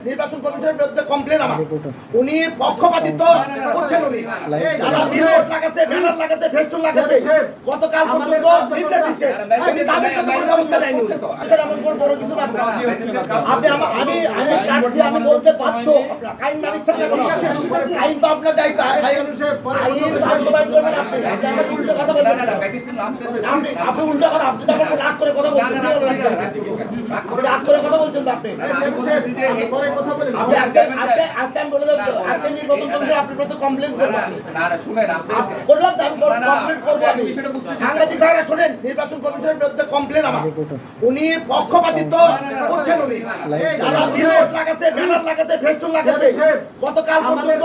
নির্বাচন কমিশনের বিরুদ্ধে কমপ্লেন আমার। উনি পক্ষপাতিত্ব করছেন উনি। যারা বিলবোর্ড লাগাছে ব্যানার লাগাছে ফেস্টুন লাগাছে। গতকাল পর্যন্ত লিফলেট দিচ্ছে। উনি তাদের প্রতি কোনো ব্যবস্থা নেয়নি। এমন কোনো বড় কিছু না আপনি আমি আমি আমি বলতে পারতো আইন মানিচ্ছেন না কেন। আইন তো আপনার দায়িত্ব আইন আইন বাস্তবায়ন করবেন আপনি আপনি উল্টো কথা আপনি আপনি উল্টো কথা আপনি তো রাগ করে কথা বলছেন রাগ করে কথা বলছেন তো আপনি আপনি আজকে আমি বলে দেবো আজকে নির্বাচন কমিশন আপনার প্রতি কমপ্লেন করব আমি। আপ- করলাম তো, আমি কমপ্লেন করব আমি। সাংবাদিক ভাইরা শোনেন নির্বাচন কমিশনের বিরুদ্ধে কমপ্লেন আমার উনি পক্ষপাতিত্ব করছেন উনি লাগাছে ব্যানার লাগাছে ফেস্টুন লাগাছে গতকাল পর্যন্ত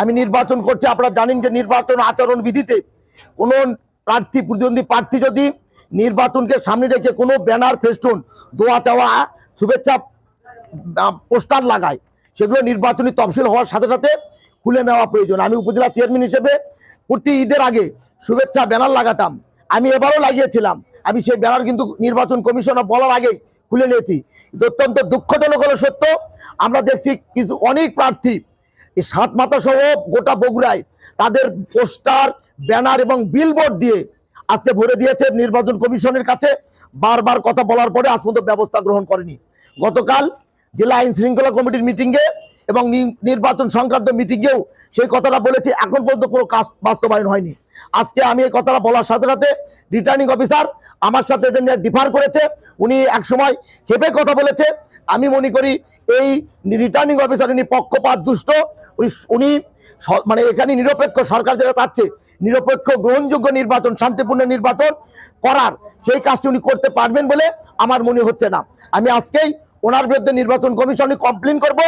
আমি নির্বাচন করছি আপনারা জানেন যে নির্বাচন আচরণ বিধিতে কোন প্রার্থী প্রতিদ্বন্দ্বী প্রার্থী যদি নির্বাচনকে সামনে রেখে কোনো ব্যানার ফেস্টুন দোয়া চাওয়া শুভেচ্ছা পোস্টার লাগায় সেগুলো নির্বাচনী তফসিল হওয়ার সাথে সাথে খুলে নেওয়া প্রয়োজন। আমি উপজেলা চেয়ারম্যান হিসেবে প্রতি ঈদের আগে শুভেচ্ছা ব্যানার লাগাতাম। আমি এবারও লাগিয়েছিলাম। আমি সেই ব্যানার কিন্তু নির্বাচন কমিশনার বলার আগেই খুলে নিয়েছি। অত্যন্ত দুঃখজনক হলো সত্য, আমরা দেখছি কিছু অনেক প্রার্থী সাত মাথা সহ গোটা বগুড়ায় তাদের পোস্টার, ব্যানার এবং বিলবোর্ড দিয়ে আজকে ভরে দিয়েছে নির্বাচন কমিশনের কাছে। বারবার কথা বলার পরে আজ পর্যন্ত ব্যবস্থা গ্রহণ করেনি। গতকাল জেলা আইন শৃঙ্খলা কমিটির মিটিংয়ে এবং নির্বাচন সংক্রান্ত মিটিংয়েও সেই কথাটা বলেছি। এখন পর্যন্ত কোনো কাজ বাস্তবায়ন হয়নি। আজকে আমি এই কথাটা বলার সাথে সাথে রিটার্নিং অফিসার আমার সাথে এটা নিয়ে ডিফার করেছে। উনি একসময় হেপে কথা বলেছে। আমি মনে করি এই রিটার্নিং অফিসার উনি পক্ষপাত দুষ্ট। উনি- উনি মানে এখানে নিরপেক্ষ সরকার যেটা চাচ্ছে, নিরপেক্ষ গ্রহণযোগ্য নির্বাচন, শান্তিপূর্ণ নির্বাচন করার সেই কাজটি উনি করতে পারবেন বলে আমার মনে হচ্ছে না। আমি আজকেই ওনার বিরুদ্ধে নির্বাচন কমিশনে কমপ্লেন করব,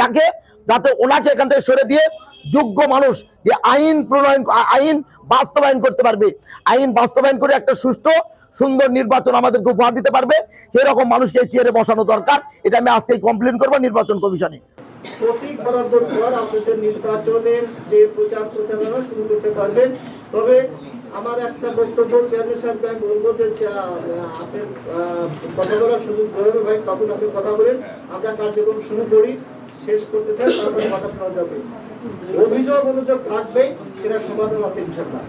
যাকে, যাতে ওনাকে এখান থেকে সরে দিয়ে যোগ্য মানুষ যে আইন প্রণয়ন, আইন বাস্তবায়ন করতে পারবে, আইন বাস্তবায়ন করে একটা সুষ্ঠু, সুন্দর নির্বাচন আমাদেরকে উপহার দিতে পারবে, সেরকম মানুষকে চেয়ারে বসানো দরকার, এটা আমি আজকেই কমপ্লেন করব নির্বাচন কমিশনে। প্রতীক আপনাদের নির্বাচনের যে প্রচার প্রচারণা শুরু করতে পারবেন, তবে আমার একটা বক্তব্য, চেয়ারম্যান সাহেব আমি বলব যে আপনি কথা বলার সুযোগ ধরবে ভাই, তখন আপনি কথা বলেন, আমরা কার্যক্রম শুরু করি, শেষ করতে চাই, তারপরে কথা শোনা যাবে। অভিযোগ অনুযোগ থাকবে সেটা সমাধান আছে ইনশাল্লাহ